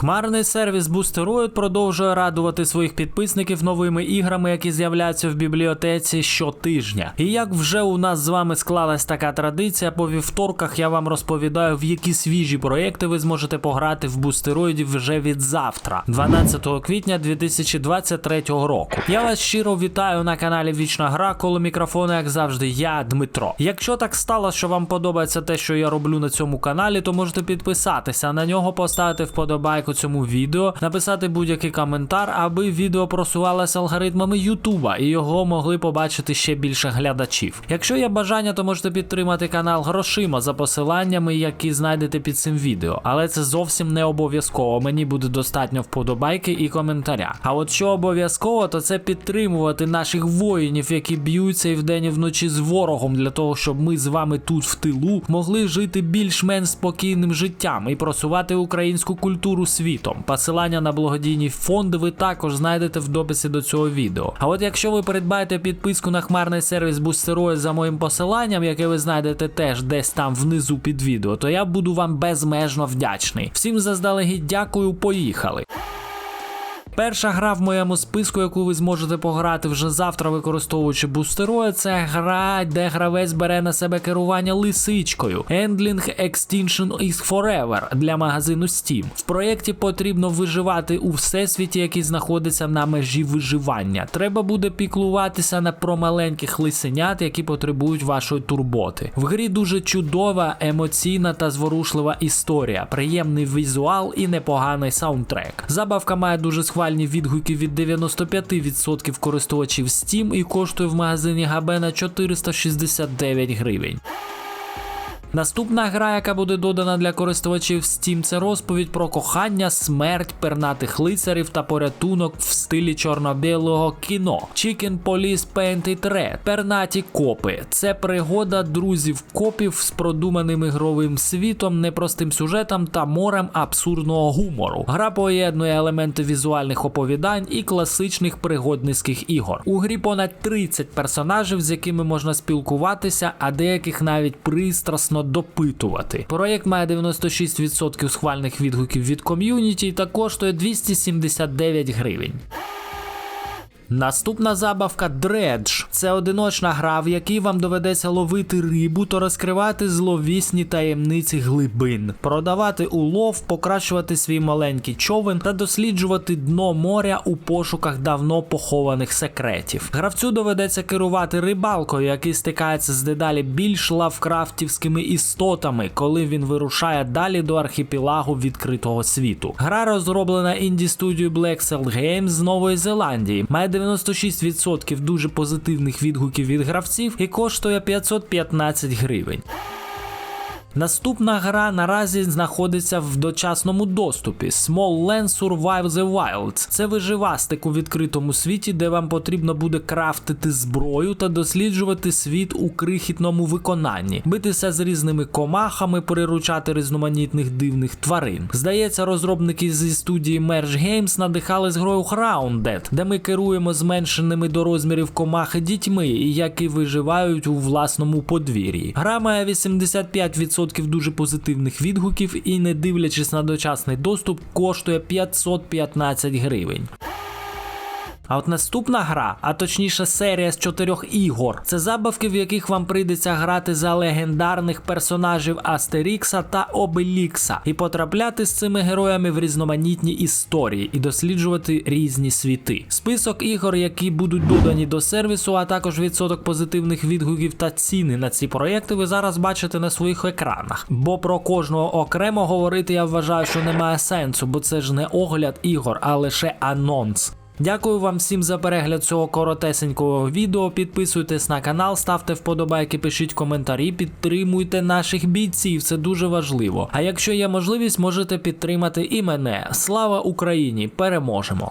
Хмарний сервіс Boosteroid продовжує радувати своїх підписників новими іграми, які з'являються в бібліотеці щотижня. І як вже у нас з вами склалась така традиція, по вівторках я вам розповідаю, в які свіжі проекти ви зможете пограти в Boosteroid вже від завтра, 12 квітня 2023 року. Я вас щиро вітаю на каналі Вічна Гра, коло мікрофону, як завжди, я Дмитро. Якщо так стало, що вам подобається те, що я роблю на цьому каналі, то можете підписатися на нього, поставити вподобайку цьому відео, написати будь-який коментар, аби відео просувалося алгоритмами Ютуба і його могли побачити ще більше глядачів. Якщо є бажання, то можете підтримати канал грошима за посиланнями, які знайдете під цим відео. Але це зовсім не обов'язково. Мені буде достатньо вподобайки і коментаря. А от що обов'язково, то це підтримувати наших воїнів, які б'ються і вдень і вночі з ворогом, для того, щоб ми з вами тут в тилу могли жити більш-менш спокійним життям і просувати українську культуру світом. Посилання на благодійні фонди ви також знайдете в дописі до цього відео. А от якщо ви придбаєте підписку на хмарний сервіс Boosteroid за моїм посиланням, яке ви знайдете теж десь там внизу під відео, то я буду вам безмежно вдячний. Всім заздалегідь дякую, поїхали. Перша гра в моєму списку, яку ви зможете пограти вже завтра, використовуючи бустероїд, це гра, де гравець бере на себе керування лисичкою. Handling Extinction is Forever для магазину Steam. В проєкті потрібно виживати у всесвіті, який знаходиться на межі виживання. Треба буде піклуватися на про маленьких лисенят, які потребують вашої турботи. В грі дуже чудова, емоційна та зворушлива історія, приємний візуал і непоганий саундтрек. Забавка має дуже схвальні відгуки від 95% користувачів Steam і коштує в магазині Габена 469 гривень. Наступна гра, яка буде додана для користувачів Steam, це розповідь про кохання, смерть пернатих лицарів та порятунок в стилі чорно-білого кіно. Chicken Police Painted Red. Пернаті копи. Це пригода друзів копів з продуманим ігровим світом, непростим сюжетом та морем абсурдного гумору. Гра поєднує елементи візуальних оповідань і класичних пригодницьких ігор. У грі понад 30 персонажів, з якими можна спілкуватися, а деяких навіть пристрасно допитувати. Проєкт має 96% схвальних відгуків від ком'юніті та коштує 279 гривень. Наступна забавка Dredge. Це одиночна гра, в якій вам доведеться ловити рибу та розкривати зловісні таємниці глибин, продавати улов, покращувати свій маленький човен та досліджувати дно моря у пошуках давно похованих секретів. Гравцю доведеться керувати рибалкою, який стикається з дедалі більш лавкрафтівськими істотами, коли він вирушає далі до архіпелагу відкритого світу. Гра розроблена інді студією Black Cell Games з Нової Зеландії. Має 96% дуже позитивних відгуків від гравців і коштує 515 гривень. Наступна гра наразі знаходиться в дочасному доступі Small Land Survive the Wilds. Це виживастик у відкритому світі, де вам потрібно буде крафтити зброю та досліджувати світ у крихітному виконанні, битися з різними комахами, приручати різноманітних дивних тварин. Здається, розробники зі студії Merge Games надихали з грою Grounded, де ми керуємо зменшеними до розмірів комахи дітьми, які виживають у власному подвір'ї. Гра має 85% дуже позитивних відгуків і, не дивлячись на дочасний доступ, коштує 515 гривень. А от наступна гра, а точніше серія з чотирьох ігор, це забавки, в яких вам прийдеться грати за легендарних персонажів Астерікса та Обелікса і потрапляти з цими героями в різноманітні історії і досліджувати різні світи. Список ігор, які будуть додані до сервісу, а також відсоток позитивних відгуків та ціни на ці проєкти, ви зараз бачите на своїх екранах. Бо про кожного окремо говорити я вважаю, що немає сенсу, бо це ж не огляд ігор, а лише анонс. Дякую вам всім за перегляд цього коротесенького відео. Підписуйтесь на канал, ставте вподобайки, пишіть коментарі, підтримуйте наших бійців, це дуже важливо. А якщо є можливість, можете підтримати і мене. Слава Україні! Переможемо!